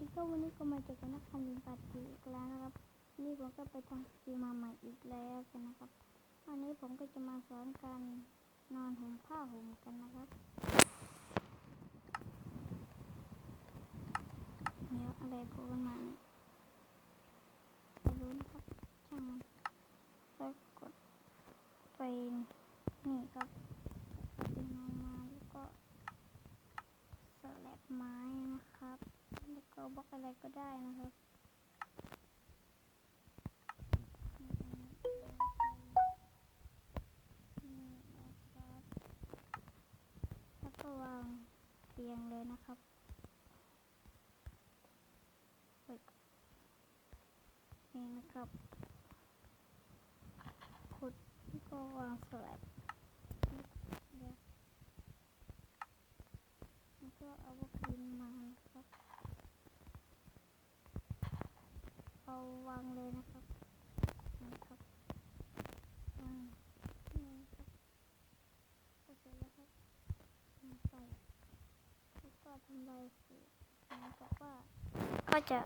ดีครับวันนี้ก็มาเจอกันนักคอมบินปัดจีอีกแล้วนะครับ นี่ผมก็ไปทำสกีมาใหม่อีกแล้วกันนะครับวันนี้ผมก็จะมาสอนการนอนห่มผ้าห่มกันนะครับเดี๋ยวอะไรโผล่มาเนี่ยไม่รู้นครับช่างมันแล้วกดไปนี่ครับดึงออกมาแล้วก็สแลบไม้นะครับ แล้วก็บล็อกอะไรก็ได้นะครับแล้วก็วางเรียงเลยนะครับนี่นะครับขุดแล้วก็วางสแลบเดี๋ยวแล้วก็เอาวัคซีนมานะครับ เอา วางเลยนะครับนะครับวางนี่ครับก็เสร็จแล้วครับทำไปแล้วก็ทำลายสีเหมือนกับว่าก็จะ